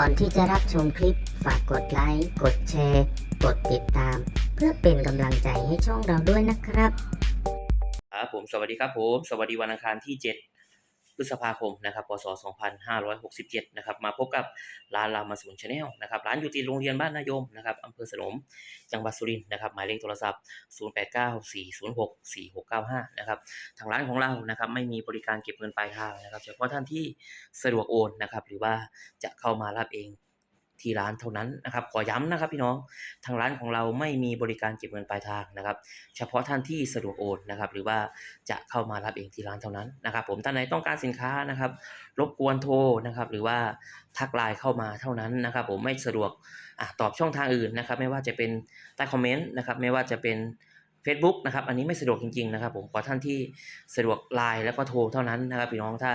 ก่อนที่จะรับชมคลิป ฝากกดไลค์ กดแชร์ กดติดตาม เพื่อเป็นกำลังใจให้ช่องเราด้วยนะครับ ครับผมสวัสดีครับผม สวัสดีวันอังคารที่ 7 พฤษภาคมนะครับพศ 2567 นะครับ มาพบกับร้านรามาสูนชาแนลนะครับ ร้านอยู่ที่โรงเรียนบ้านนายมนะครับอำเภอสนม จังหวัดสุรินทร์นะครับ หมายเลขโทรศัพท์ 0894064695 นะครับ ทางร้านของเรา นะครับ ไม่มีบริการเก็บเงินปลายทางนะครับ เฉพาะท่านที่สะดวกโอนนะครับ หรือว่าจะเข้ามารับเอง ที่ร้านเท่านั้นนะครับขอย้ำนะครับพี่น้องทางร้านของเราไม่มีบริการเก็บเงินปลายทางนะครับ เฉพาะท่านที่สะดวกโอนนะครับ หรือว่าจะเข้ามารับเองที่ร้านเท่านั้นนะครับ ผมท่านไหนต้องการสินค้านะครับ รบกวนโทรนะครับ หรือว่าทักไลน์เข้ามาเท่านั้นนะครับ ผมไม่สะดวกอตอบช่องทางอื่นนะครับ ไม่ว่าจะเป็นใต้คอมเมนต์นะครับ ไม่ว่าจะเป็น Facebook นะครับอันนี้ไม่สะดวกจริงๆนะครับ ผมขอท่านที่สะดวกไลน์แล้วก็โทรเท่านั้นนะครับ พี่น้องถ้า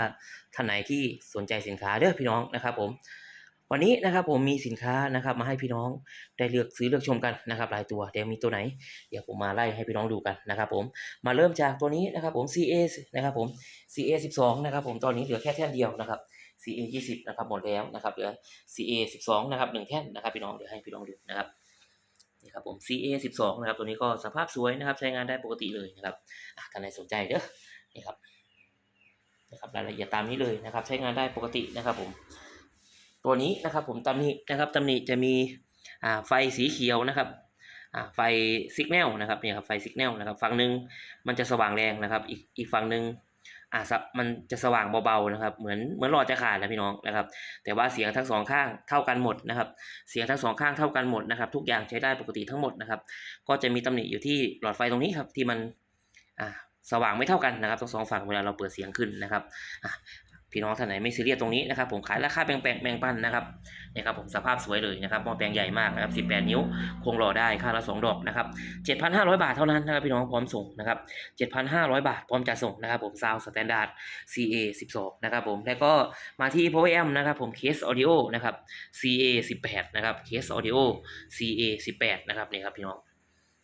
ท่านไหนที่สนใจสินค้าเด้อพี่น้องนะครับ ผม วันนี้นะครับผมมีสินค้านะครับมาให้พี่น้องได้เลือกซื้อเลือกชมกันนะครับหลายตัวเดี๋ยวมีตัวไหน เดี๋ยวผมมาไล่ให้พี่น้องดูกันนะครับผมมาเริ่มจากตัวนี้นะครับผม CA นะครับผม CA 12นะครับผมตอนนี้เหลือแค่แท่นเดียวนะครับ CA 20นะครับหมดแล้วนะครับเหลือ CA 12นะครับหนึ่งแท่นนะครับพี่น้องเดี๋ยวให้พี่น้องดูนะครับนี่ครับผม CA 12นะครับตัวนี้ก็สภาพสวยนะครับใช้งานได้ปกติเลยนะครับท่านใดสนใจเด้อนี่ครับนะครับรายละเอียดตามนี้เลยนะครับ ใช้งานได้ปกตินะครับผม ตัวนี้นะครับผมตำหนินะครับตำหนิจะมีอ่าไฟสีเขียวนะครับอ่าไฟสัญญาณนะครับเนี่ยครับไฟสัญญาณนะครับฝั่งหนึ่งมันจะสว่างแรงนะครับอีกอีกฝั่งหนึ่งอ่ามันจะสว่างเบาๆนะครับเหมือนเหมือนหลอดจะขาดนะพี่น้องนะครับ แต่ว่าเสียงทั้งสองข้างเท่ากันหมดนะครับ เสียงทั้งสองข้างเท่ากันหมดนะครับ ทุกอย่างใช้ได้ปกติทั้งหมดนะครับ ก็จะมีตำหนิอยู่ที่หลอดไฟตรงนี้ครับที่มันอ่าสว่างไม่เท่ากันนะครับทั้งสองฝั่งเวลาเราเปิดเสียงขึ้นนะครับ พี่น้องท่านไหนไม่ซีเรียสตรงนี้นะครับผมขายราคาแบ่งแบ่งแบ่งปันนะครับนี่ครับผมสภาพสวยเลยนะครับหมอแปลงใหญ่มากนะครับ18 นิ้วคงรอได้ค่าละ2ดอกนะครับ7,500 บาทเท่านั้นนะครับพี่น้องพร้อมส่งนะครับ7,500 บาทพร้อมจัดส่งนะครับผมซาวสแตนดาร์ด CA 12นะครับผมแล้วก็มาที่ p o w e r m นะครับผม Case Audio นะครับ CA 18นะครับ Case Audio CA 18นะครับนี่ครับพี่น้อง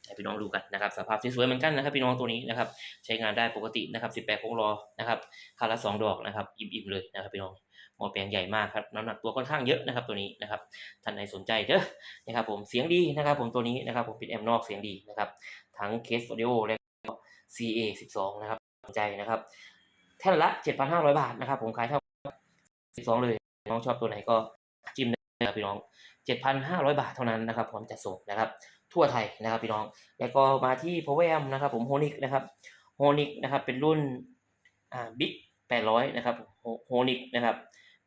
ให้พี่น้องดูกันนะครับสภาพสวยๆเหมือนกันนะครับพี่น้องตัวนี้นะครับ ใช้งานได้ปกตินะครับ18คงรอนะครับค่าละ2ดอกนะครับอิ่มๆเลยนะครับพี่น้องหมอแปลงใหญ่มากครับน้ำหนักตัวค่อนข้างเยอะนะครับตัวนี้นะครับท่านใดสนใจเด้อนะครับ ผมเสียงดีนะครับ ผมตัวนี้นะครับ ผมเป็นแอมนอกเสียงดีนะครับ ทั้งเคสออดิโอและ CA 12นะครับสนใจนะครับ แท่นละ 7,500 บาทนะครับ ผมขายเท่า 12 เลยน้องชอบตัวไหนก็จิ้มได้นะครับพี่น้อง 7,500 บาทเท่านั้นนะครับพร้อมจัดส่งนะครับ ทั่วไทยนะครับพี่น้อง แล้วก็มาที่ Power Amp นะครับผมโฮนิกนะครับโฮนิกนะครับเป็นรุ่นอ่าบิ๊ก800นะครับโฮนิกนะครับ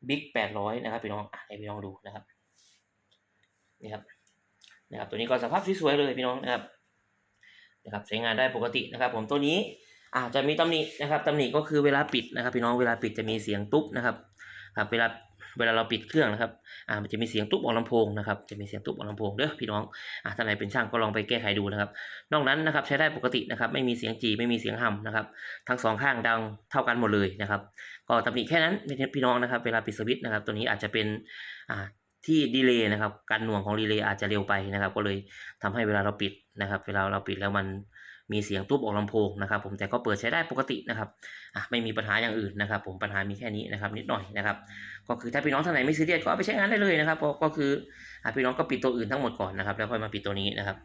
บิ๊ก800นะครับพี่น้องอะให้พี่น้องดูนะครับนี่ครับนะครับตัวนี้ก็สภาพสวยๆเลยพี่น้องนะครับนะครับใช้งานได้ปกตินะครับผมตัวนี้อาจจะมีตำหนินะครับตำหนิก็คือเวลาปิดนะครับ พี่น้องเวลาปิดจะมีเสียงตุ๊บนะครับครับเวลา เวลาเราปิดเครื่องนะครับอ่ามันจะมีเสียงตุ๊บออกลำโพงนะครับจะมีเสียงตุ๊บออกลำโพงเด้อพี่น้องอ่าท่านไหนเป็นช่างก็ลองไปแก้ไขดูนะครับ นอกนั้นนะครับใช้ได้ปกตินะครับไม่มีเสียงจีไม่มีเสียงห่ำนะครับทั้งสองข้างดังเท่ากันหมดเลยนะครับก็ตำหนิแค่นั้นพี่น้องนะครับ เวลาปิดสวิตช์นะครับ ตัวนี้อาจจะเป็นอ่าที่ดีเลย์นะครับการหน่วงของดีเลย์อาจจะเร็วไปนะครับ ก็เลยทำให้เวลาเราปิดนะครับ เวลาเราปิดแล้วมัน มีเสียงตุ๊บออกลำโพงนะครับผมแต่ก็เปิดใช้ได้ปกตินะครับอะไม่มีปัญหาอย่างอื่นนะครับ ผมปัญหามีแค่นี้นะครับนิดหน่อยนะครับก็คือถ้าพี่น้องท่านไหนไม่ซีเรียสก็เอาไปใช้งานได้เลยนะครับก็ก็คืออะพี่น้องก็ปิดตัวอื่นทั้งหมดก่อนนะครับแล้วค่อยมาปิดตัวนี้นะครับ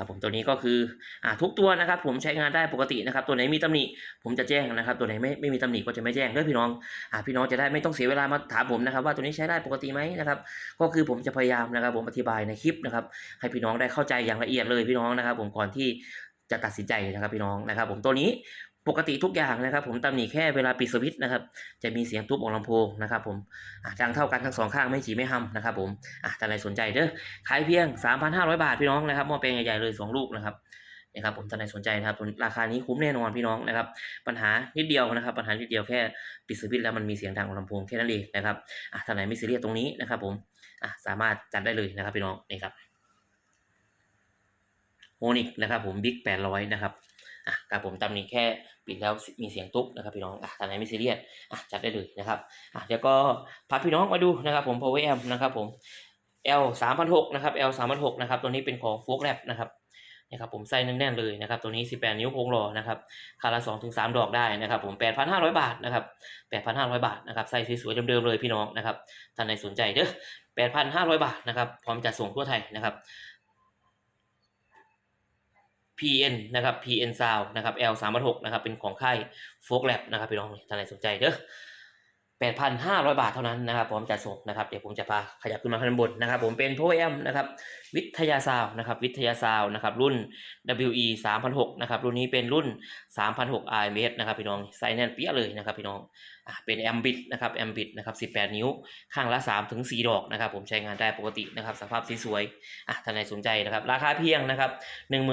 ครับผมตัวนี้ก็คืออ่าทุกตัวนะครับ ผมใช้งานได้ปกตินะครับ ตัวไหนมีตำหนิผมจะแจ้งนะครับ ตัวไหนไม่ไม่มีตำหนิก็จะไม่แจ้งเด้อพี่น้องอ่าพี่น้องจะได้ไม่ต้องเสียเวลามาถามผมนะครับ ว่าตัวนี้ใช้ได้ปกติไหมนะครับ ก็คือผมจะพยายามนะครับ ผมอธิบายในคลิปนะครับ ให้พี่น้องได้เข้าใจอย่างละเอียดเลยพี่น้องนะครับ ผมก่อนที่ จะตัดสินใจนะครับพี่น้องนะครับ ผมตัวนี้ปกติทุกอย่างนะครับ ผมตำหนิแค่เวลาปิดสวิตช์นะครับ จะมีเสียงทุบออกลำโพงนะครับผมดังเท่ากันทั้งสองข้างไม่จีไม่ห้ำนะครับ ผมอ่าท่านใดสนใจเด้อขายเพียง 3,500 บาทพี่น้องนะครับหม้อแปลงใหญ่ๆเลยสองลูกนะครับนะครับผมท่านใดสนใจนะครับราคานี้คุ้มแน่นอนพี่น้องนะครับ ปัญหานิดเดียวนะครับ ปัญหานิดเดียวแค่ปิดสวิตช์แล้วมันมีเสียงดังออกลำโพงแค่นั้นเองนะครับอะท่านไหนไม่ซีเรียสตรงนี้นะครับ ผมอะสามารถจัดได้เลยนะครับพี่น้องนี่ครับ โฮนิกนะครับผมบิ๊ก800นะครับอะครับผมตำหนิแค่ปิดแล้วมีเสียงตุ๊บนะครับพี่น้องอะท่านไหนไม่ซีเรียสอะจัดได้เลยนะครับอะเดี๋ยวก็พาพี่น้องมาดูนะครับผม power amp นะครับผม L 3 0 0นะครับ L 3 0 0นะครับตัวนี้เป็นของ f o k Lab นะครับนะครับผมไส้แน่นๆเลยนะครับตัวนี้ 18 นิ้วโครงหล่อนะครับคาละ2ถึง3ดอกได้นะครับผม8,500 บาทนะครับ8,500 บาทนะครับไส้สวยๆเดิมๆเลยพี่น้องนะครับท่านใดสนใจเด้อ8,500 บาทนะครับพร้อมจัดส่งทั่วไทยนะครับ PN นะครับ PN Sound นะครับ L 3 6นะครับเป็นของค่าย Folk Lab นะครับพี่น้องท่านไหนสนใจเด้อ 8,500 บาทเท่านั้นนะครับพร้อมจัดส่งนะครับเดี๋ยวผมจะพาขยับขึ้นมาข้างบนนะครับ ผมเป็น Power Amp นะครับวิทยาซาวนะครับวิทยาซาวนะครับรุ่น WE 3006นะครับรุ่นนี้เป็นรุ่น 3006 RMS นะครับพี่น้องไซส์แน่นเปี้ยเลยนะครับพี่น้องอะเป็นแอมบิดนะครับแอมบิดนะครับ18 นิ้ว ข้างละ3ถึง4ดอกนะครับผมใช้งานได้ปกตินะครับสภาพสวยๆอะท่านใดสนใจนะครับราคาเพียงนะครับ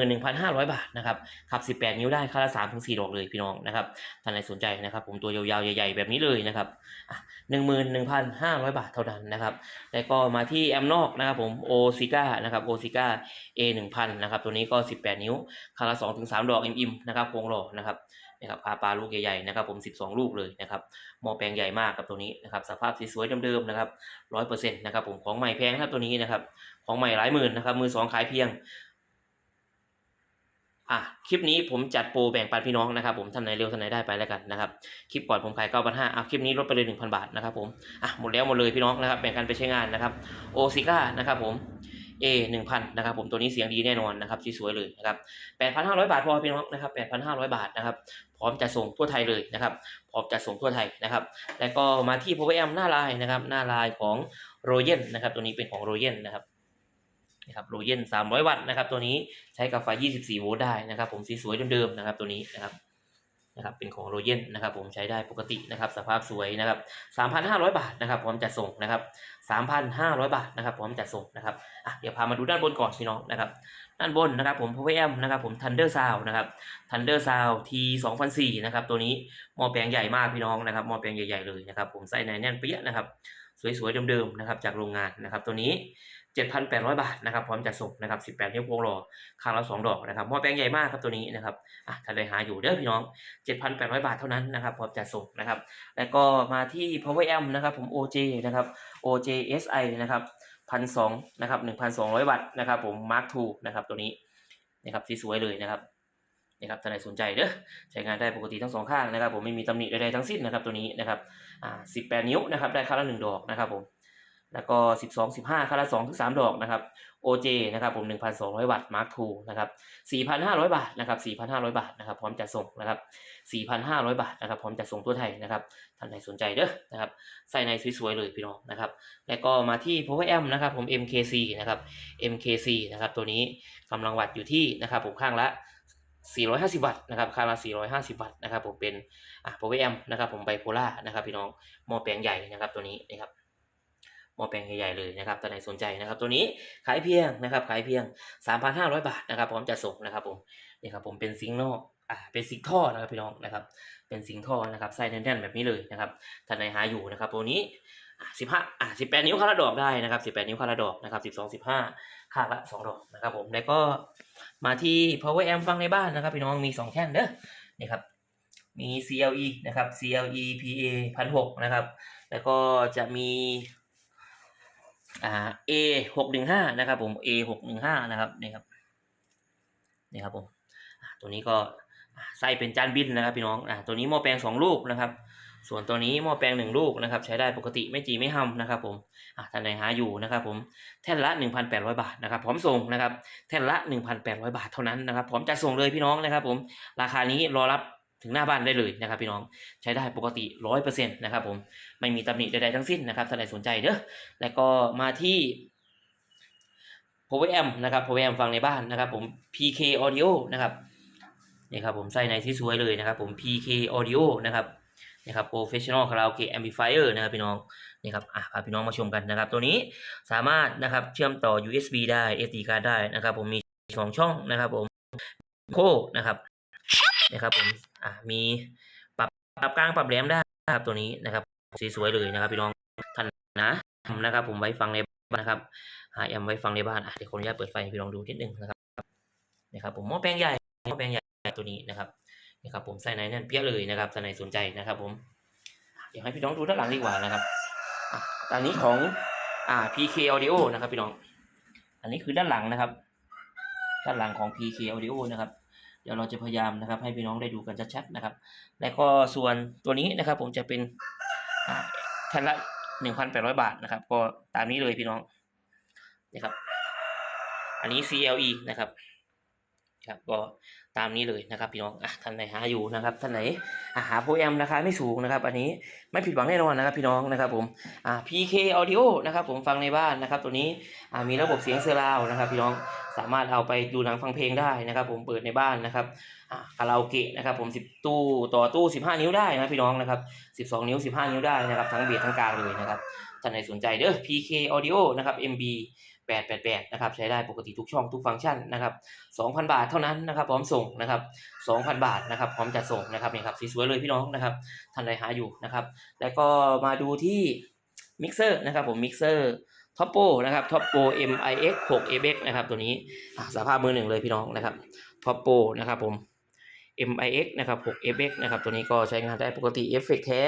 11,500 บาทนะครับขับ 18 นิ้วได้ข้างละ3ถึง4ดอกเลยพี่น้องนะครับท่านใดสนใจนะครับผมตัวยาวๆใหญ่ๆแบบนี้เลยนะครับอะ11,500บาทเท่านั้นนะครับ แล้วก็มาที่แอมนอกนะครับผมโอซิก้านะครับโอซิก้า A 1 0 0 0นนะครับ ตัวนี้ก็18นิ้วคารา2ถึง3ดอกอิ่มๆนะครับโครงหล่อนะครับนะครับปลาปลาลูกใหญ่ๆนะครับผม 12 ลูกเลยนะครับหม้อแปลงใหญ่มากครับตัวนี้นะครับสภาพสวยๆเดิมๆนะครับ100%นต์นะครับผมของใหม่แพงนะครับตัวนี้นะครับของใหม่หลายหมื่นนะครับมือสองขายเพียง อะคลิปนี้ผมจัดโปรแบ่งปันพี่น้องนะครับผมท่านไหนเร็วท่านไหนได้ไปแล้วกันนะครับคลิปก่อนผมขาย9 5 0 0อะคลิปนี้ลดไปเลย1,000บาทนะครับผมอะหมดแล้วหมดเลยพี่น้องนะครับแบ่งกันไปใช้งานนะครับโอซิก้านะครับผม A 1,000นะครับผมตัวนี้เสียงดีแน่นอนนะครับสวยเลยนะครับ8,500บาทพอพี่น้องนะครับ8,500บาทนะครับพร้อมจะส่งทั่วไทยเลยนะครับพร้อมจะส่งทั่วไทยนะครับแล้วก็มาที่ Power Amp หน้าลายนะครับหน้าลายของ r o y e n นะครับตัวนี้เป็นของ r o y e n นะครับ นะครับโรเยน300 วัตต์นะครับ ตัวนี้ใช้กับไฟ 24 โวลต์ได้นะครับ ผมสีสวยเดิมๆนะครับ ตัวนี้นะครับนะครับเป็นของโรเยนนะครับ ผมใช้ได้ปกตินะครับ สภาพสวยนะครับ 3,500 บาทนะครับ พร้อมจัดส่งนะครับ 3,500 บาทนะครับ พร้อมจัดส่งนะครับอะเดี๋ยวพามาดูด้านบนก่อนพี่น้องนะครับ ด้านบนนะครับ ผม Power Amp นะครับ ผม Thunder Sound นะครับ Thunder Sound T 2004นะครับ ตัวนี้หม้อแปลงใหญ่มากพี่น้องนะครับหม้อแปลงใหญ่ๆเลยนะครับ ผมใส่ในแน่นเปี้ยนะครับ สวยๆเดิมๆนะครับ จากโรงงานนะครับ ตัวนี้ 7,800 บาทนะครับพร้อมจัดส่งนะครับ 18 นิ้วโพงรอข้างละ2ดอกนะครับหม้อแปลงใหญ่มากครับตัวนี้นะครับอะถ้าใดหาอยู่เด้อพี่น้อง 7,800 บาทเท่านั้นนะครับพร้อมจัดส่งนะครับ แล้วก็มาที่ Power Amp นะครับผม OJ นะครับ OJ SI นะครับ1,200นะครับ1,200วัตต์นะครับผม Mark II นะครับตัวนี้นะครับสวยเลยนะครับนะครับท่านใดสนใจเด้อใช้งานได้ปกติทั้งสองข้างนะครับ ผมไม่มีตำหนิใดๆทั้งสิ้นนะครับตัวนี้นะครับอ่า18นิ้วนะครับได้ข้างละ1ดอกนะครับผม แล้วก็ 12 15คารา2ถึง3ดอกนะครับ OJ นะครับผม 1,200 วัตต์ Mark II นะครับ4,500 บาทนะครับ4,500 บาทนะครับพร้อมจัดส่งนะครับ4,500 บาทนะครับพร้อมจัดส่งทั่วไทยนะครับท่านใดสนใจเด้อนะครับใส่ในสวยๆเลยพี่น้องนะครับแล้วก็มาที่ Power Amp นะครับผม MKC นะครับ MKC นะครับตัวนี้กำลังวัตต์อยู่ที่นะครับผมข้างละ 450 วัตต์นะครับข้างละ450 วัตต์นะครับผมเป็นอะ Power Amp นะครับผมไบโพล่านะครับพี่น้องหม้อแปลงใหญ่นะครับตัวนี้นะครับ หม้อแปลงใหญ่ๆเลยนะครับท่านไหนสนใจนะครับ ตัวนี้ขายเพียงนะครับ ขายเพียง 3,500 บาทนะครับ พร้อมจะส่งนะครับผมนี่ครับผมเป็นซิงค์นอกอ่าเป็นซิงค์ท่อนะครับพี่น้องนะครับ เป็นซิงค์ท่อนะครับไส้แน่นๆแบบนี้เลยนะครับท่านไหนหาอยู่นะครับ ตัวนี้อ่า15อ่า18นิ้วคาราดอกได้นะครับ18นิ้วคาราดอกนะครับ12 15ข้างละ2ดอกนะครับผมแล้วก็มาที่ power amp ฟังในบ้านนะครับ พี่น้องมี2แท่นเด้อนี่ครับมี CLE นะครับ CLE PA 1,600นะครับ แล้วก็จะมี อ่า A หกหนึ่งห้านะครับผม A หกหนึ่งห้านะครับนี่ครับนี่ครับผมตัวนี้ก็ไส้เป็นจานบินนะครับพี่น้องอ่าตัวนี้หม้อแปลงสองลูกนะครับ ส่วนตัวนี้หม้อแปลงหนึ่งลูกนะครับ ใช้ได้ปกติไม่จีไม่ห้ำนะครับผมอ่าท่านใดหาอยู่นะครับผมแท่นละ 1,800 บาทนะครับ พร้อมส่งนะครับ แท่นละ 1,800 บาทเท่านั้นนะครับพร้อมจัดส่งเลยพี่น้องนะครับ ผมราคานี้รอรับ ถึงหน้าบ้านได้เลยนะครับพี่น้องใช้ได้ปกติร้อยเปอร์เซ็นต์นะครับผมไม่มีตำหนิใดๆทั้งสิ้นนะครับท่านใดสนใจเด้อแล้วก็มาที่ Power Amp นะครับ Power Amp ฟังในบ้านนะครับผม PK Audio นะครับนี่ครับผมใส่ในที่สวยเลยนะครับผม PK Audio นะครับนี่ครับ Professional Karaoke Amplifier นะครับพี่น้องนี่ครับอะพาพี่น้องมาชมกันนะครับ ตัวนี้สามารถนะครับเชื่อมต่อ USB ได้ SD card ได้นะครับผมมีสองช่องนะครับผมโคนะครับ นะครับผมอะมีปรับปรับกลางปรับแหลมได้ครับตัวนี้นะครับสีสวยเลยนะครับพี่น้องท่านนะนะครับ ผมไว้ฟังในบ้านนะครับหาแอมไว้ฟังในบ้านอะเดี๋ยวขออนุญาตเปิดไฟพี่ลองดูนิดนึงนะครับนะครับ ผมหม้อแปลงใหญ่หม้อแปลงใหญ่ตัวนี้นะครับนี่ครับ ผมใส่ในนั่นเปี้ยเลยนะครับท่านไหนสนใจนะครับ ผมอะเดี๋ยวให้พี่น้องดูด้านหลังดีกว่านะครับอันนี้ของอ่า PK Audio นะครับพี่น้อง อันนี้คือด้านหลังนะครับ ด้านหลังของ PK Audio นะครับ ดี๋ยวเราจะพยายามนะครับ ให้พี่น้องได้ดูกันชัดๆนะครับ และก็ส่วนตัวนี้นะครับ ผมจะเป็นอ่าแท่านละ1,800บาทนะครับ ก็ตามนี้เลยพี่น้องนะครับ อันนี้ CLE นะครับครับก็ตามนี้เลยนะครับพี่น้องอะท่านไหนหาอยู่นะครับท่านไหน อะหาโปรแอมราคาไม่สูงนะครับ อันนี้ไม่ผิดหวังแน่นอนนะครับพี่น้องนะครับผมอ่า PK Audio นะครับผมฟังในบ้านนะครับ ตัวนี้อ่ามีระบบเสียงเซอร์ราวนะครับพี่น้องสามารถเอาไปดูหนังฟังเพลงได้นะครับ ผมเปิดในบ้านนะครับอ่าคาราโอเกะนะครับ ผม10ตู้ต่อตู้ 15 นิ้วได้นะพี่น้องนะครับ12 นิ้ว 15 นิ้วได้นะครับทั้งเบียดทั้งกลางเลยนะครับท่านไหนสนใจเด้อ PK Audio นะครับ MB 888นะครับใช้ได้ปกติทุกช่องทุกฟังก์ชันนะครับ2,000 บาทเท่านั้นนะครับพร้อมส่งนะครับ2,000 บาทนะครับพร้อมจัดส่งนะครับนี่ครับสวยๆเลยพี่น้องนะครับท่านใดหาอยู่นะครับแล้วก็มาดูที่มิกเซอร์นะครับผมมิกเซอร์ท็อปโปนะครับท็อปโป MIX 6 ABX นะครับตัวนี้อะสภาพมือหนึ่งเลยพี่น้องนะครับท็อปโปนะครับผม MIX นะครับ 6 FX นะครับ ตัวนี้ก็ใช้งานได้ปกติเอฟเฟกแท้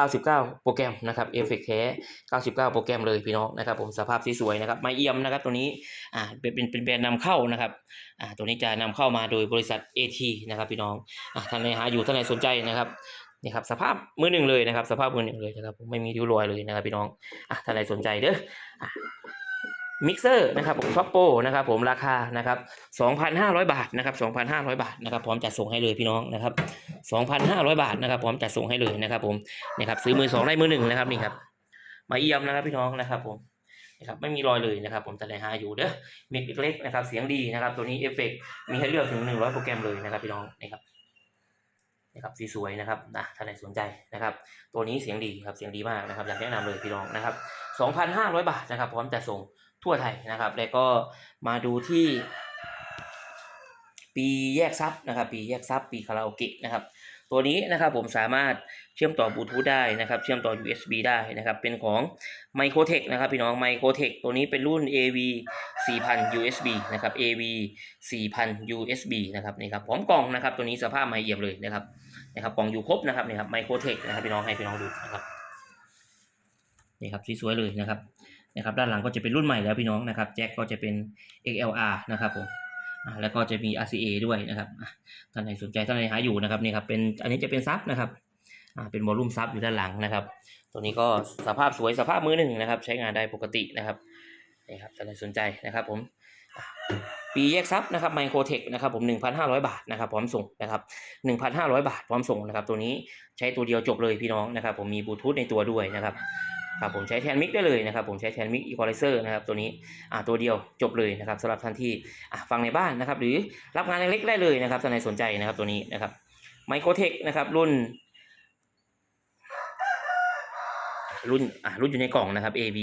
99 โปรแกรมนะครับเอฟเฟกแท้ 99 โปรแกรมเลยพี่น้องนะครับผมสภาพสวยๆนะครับไมเอียมนะครับตัวนี้อ่าเป็นเป็นเป็นแบรนด์นำเข้านะครับอ่าตัวนี้จะนำเข้ามาโดยบริษัท AT นะครับพี่น้องอ่าท่านไหนหาอยู่ท่านไหนสนใจนะครับนี่ครับสภาพมือหนึ่งเลยนะครับ สภาพมือหนึ่งเลยนะครับผมไม่มีริ้วรอยเลยนะครับพี่น้องอะท่านไหนสนใจเด้ออะ มิกเซอร์นะครับผมท็อปโปนะครับผมราคานะครับ2,500 บาทนะครับ2,500 บาทนะครับพร้อมจัดส่งให้เลยพี่น้องนะครับ2,500 บาทนะครับพร้อมจัดส่งให้เลยนะครับผมนี่ครับซื้อมือสองได้มือหนึ่งนะครับนี่ครับมาเยี่ยมนะครับพี่น้องนะครับผมนะครับไม่มีรอยเลยนะครับ ผมแต่ในหาอยู่เด้อมิกเล็กนะครับเสียงดีนะครับ ตัวนี้เอฟเฟกมีให้เลือกถึง 100 โปรแกรมเลยนะครับพี่น้องนี่ครับนี่ครับสีสวยนะครับนะท่านไหนสนใจนะครับ ตัวนี้เสียงดีครับเสียงดีมากนะครับอยากแนะนำเลยพี่น้องนะครับ 2,500 บาทนะครับ พร้อมจัดส่ง ทั่วไทยนะครับ แล้วก็มาดูที่ปีแยกซับนะครับ ปีแยกซับปีคาราโอเกะนะครับ ตัวนี้นะครับผมสามารถเชื่อมต่อบลูทูธได้นะครับ เชื่อมต่อ USB ได้นะครับ เป็นของ m i c r o t e c นะครับพี่น้อง m i c r o t e c ตัวนี้เป็นรุ่น AV 4000 USB นะครับ AV 4000 USB นะครับนี่ครับพร้อมกล่องนะครับ ตัวนี้สภาพใหม่เอี่ยมเลยนะครับนะครับกล่องอยู่ครบนะครับนี่ครับ m i c r o t e c นะครับพี่น้องให้พี่น้องดูนะครับนี่ครับสวยๆเลยนะครับ นะครับด้านหลังก็จะเป็นรุ่นใหม่แล้วพี่น้องนะครับแจ็คก็จะเป็น XLR นะครับผมแล้วก็จะมี RCA ด้วยนะครับท่านไหนสนใจท่านไหนหาอยู่นะครับนี่ครับเป็นอันนี้จะเป็นซับนะครับเป็นวอลลุ่มซับอยู่ด้านหลังนะครับ ตัวนี้ก็สภาพสวยสภาพมือหนึ่งนะครับ ใช้งานได้ปกตินะครับนี่ครับท่านไหนสนใจนะครับผมปีแยกซับนะครับไมโครเทคนะครับผม 1,500 บาทนะครับพร้อมส่งนะครับ 1,500 บาทพร้อมส่งนะครับ ตัวนี้ใช้ตัวเดียวจบเลยพี่น้องนะครับ ผมมีบลูทูธในตัวด้วยนะครับ ครับผมใช้แทนมิกได้เลยนะครับผมใช้แทนมิกอีควอไลเซอร์นะครับตัวนี้อ่าตัวเดียวจบเลยนะครับสำหรับท่านที่อะฟังในบ้านนะครับ หรือรับงานเล็กๆได้เลยนะครับท่านใดสนใจนะครับตัวนี้นะครับไมโครเทคนะครับรุ่น รุ่นอะรุ่นอยู่ในกล่องนะครับ AV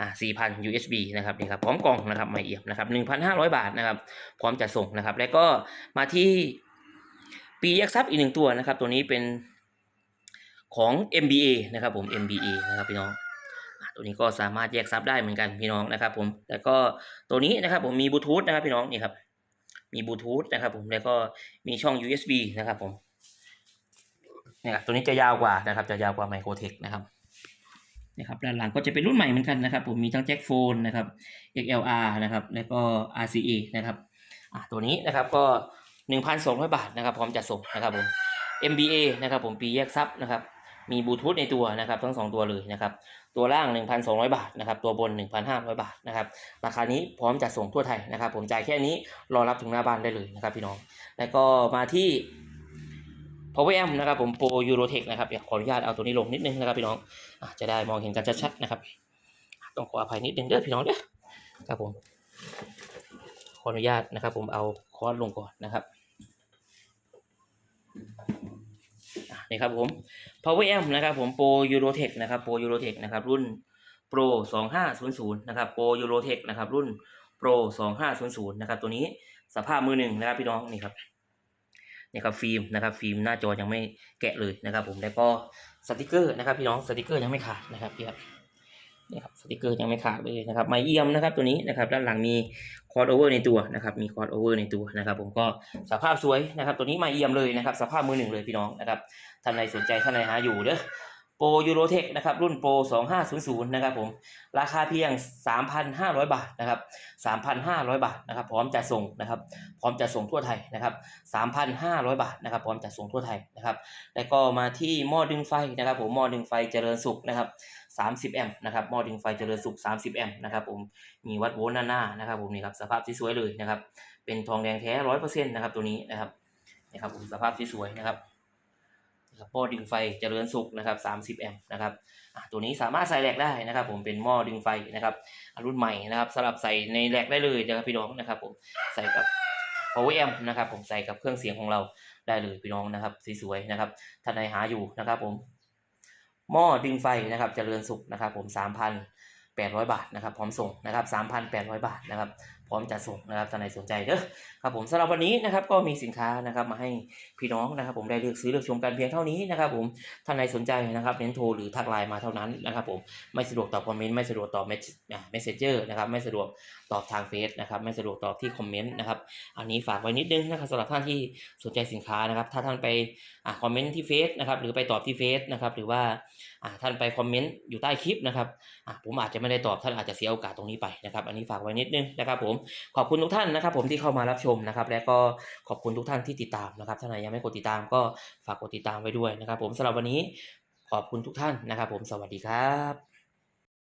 อะ4,000 USB นะครับนี่ครับพร้อมกล่องนะครับไม่เอี่ยมนะครับ1,500 บาทนะครับพร้อมจัดส่งนะครับ แล้วก็มาที่ปียักษ์ซับอีกหนึ่งตัวนะครับ ตัวนี้เป็น ของ MBA นะครับผม MBA นะครับพี่น้องตัวนี้ก็สามารถแยกซับได้เหมือนกันพี่น้องนะครับผมแล้วก็ตัวนี้นะครับผมมีบลูทูธนะครับพี่น้องนี่ครับมีบลูทูธนะครับผมแล้วก็มีช่อง USB นะครับผมนี่ครับตัวนี้จะยาวกว่านะครับ จะยาวกว่าไมโครเทคนะครับนี่ครับด้านหลังก็จะเป็นรุ่นใหม่เหมือนกันนะครับ ผมมีทั้งแจ็คโฟนนะครับ XLR นะครับ แล้วก็ RCA นะครับอะตัวนี้นะครับก็ 1,200 บาทนะครับ พร้อมจัดส่งนะครับผม MBA นะครับผมปีแยกซับนะครับ มีบลูทูธในตัวนะครับทั้งสองตัวเลยนะครับตัวล่าง 1,200 บาทนะครับตัวบน 1,500 บาทนะครับราคานี้พร้อมจัดส่งทั่วไทยนะครับ ผมจ่ายแค่นี้รอรับถึงหน้าบ้านได้เลยนะครับพี่น้อง แล้วก็มาที่ Power Amp นะครับผม Pro Eurotech นะครับเดี๋ยวขออนุญาตเอาตัวนี้ลงนิดนึงนะครับพี่น้องอจะได้มองเห็นกันชัดๆนะครับ ต้องขออภัยนิดนึงเด้อพี่น้องเด้อครับผมขออนุญาตนะครับ ผมเอาคอร์สลงก่อนนะครับ นะนี่ครับผม Power Amp นะครับผม Pro Eurotech นะครับ Pro Eurotech นะครับรุ่น Pro 2500นะครับ Pro Eurotech นะครับรุ่น Pro 2500นะครับตัวนี้สภาพมือหนึ่งนะครับพี่น้องนี่ครับนี่ครับฟิล์มนะครับฟิล์มหน้าจอยังไม่แกะเลยนะครับ ผมแล้วก็สติกเกอร์นะครับพี่น้องสติกเกอร์ยังไม่ขาดนะครับพี่ครับ นี่ครับสติกเกอร์ยังไม่ขาดเลยนะครับไมเอียมนะครับตัวนี้นะครับด้านหลังมีคอร์ดโอเวอร์ในตัวนะครับมีคอร์ดโอเวอร์ในตัวนะครับผมก็สภาพสวยนะครับตัวนี้ไมเอียมเลยนะครับสภาพมือหนึ่งเลยพี่น้องนะครับท่านใดสนใจท่านใดหาอยู่เด้อ โปรยูโรเทคนะครับรุ่นโปร 2500 นะครับผมราคาเพียง 3,500 บาทนะครับ3,500 บาทนะครับพร้อมจะส่งนะครับพร้อมจะส่งทั่วไทยนะครับ3,500 บาทนะครับพร้อมจะส่งทั่วไทยนะครับแล้วก็มาที่หม้อดึงไฟนะครับผมหม้อดึงไฟเจริญสุขนะครับ30 แอมป์นะครับหม้อดึงไฟเจริญสุข 30 แอมป์นะครับผมมีวัดโวลต์ด้าหน้านะครับผมนี่ครับสภาพที่สวยเลยนะครับเป็นทองแดงแท้ร้อยเปอร์เซ็นต์นะครับตัวนี้นะครับนะครับผมสภาพที่สวยนะครับ หม้อดึงไฟเจริญสุขนะครับ 30 แอมป์นะครับตัวนี้สามารถใส่แหลกได้นะครับ ผมเป็นหม้อดึงไฟนะครับรุ่นใหม่นะครับสำหรับใส่ในแหลกได้เลยนะครับพี่น้องนะครับ ผมใส่กับ power amp นะครับ ผมใส่กับเครื่องเสียงของเราได้เลยพี่น้องนะครับสวยๆนะครับท่านใดหาอยู่นะครับ ผมหม้อดึงไฟนะครับเจริญสุขนะครับ ผม3,800 บาทนะครับ พร้อมส่งนะครับ3,800 บาทนะครับ พร้อมจะส่งนะครับท่านใดสนใจเด้อครับผมสำหรับวันนี้นะครับก็มีสินค้านะครับมาให้พี่น้องนะครับ ผมได้เลือกซื้อเลือกชมกันเพียงเท่านี้นะครับผมท่านใดสนใจนะครับเน้นโทรหรือทักไลน์มาเท่านั้นนะครับผมไม่สะดวกตอบคอมเมนต์ไม่สะดวกตอบเมสเมสเซจเจอร์นะครับไม่สะดวกตอบทางเฟซนะครับไม่สะดวกตอบที่คอมเมนต์นะครับอันนี้ฝากไว้นิดนึงนะครับสำหรับท่านที่สนใจสินค้านะครับ ถ้าท่านไปอ่าคอมเมนต์ที่เฟซนะครับหรือไปตอบที่เฟซนะครับหรือว่าท่านไปคอมเมนต์อยู่ใต้คลิปนะครับอ่าผมอาจจะไม่ได้ตอบท่านอาจจะเสียโอกาสตรงนี้ไปนะครับ อันนี้ฝากไว้นิดนึงนะครับ ผมขอบคุณทุกท่านนะครับ ผมที่เข้ามารับชมนะครับ และก็ขอบคุณทุกท่านที่ติดตามนะครับท่านไหนยังไม่กดติดตามก็ฝากกดติดตามไว้ด้วยนะครับ ผมสำหรับวันนี้ขอบคุณทุกท่านนะครับ ผมสวัสดีครับ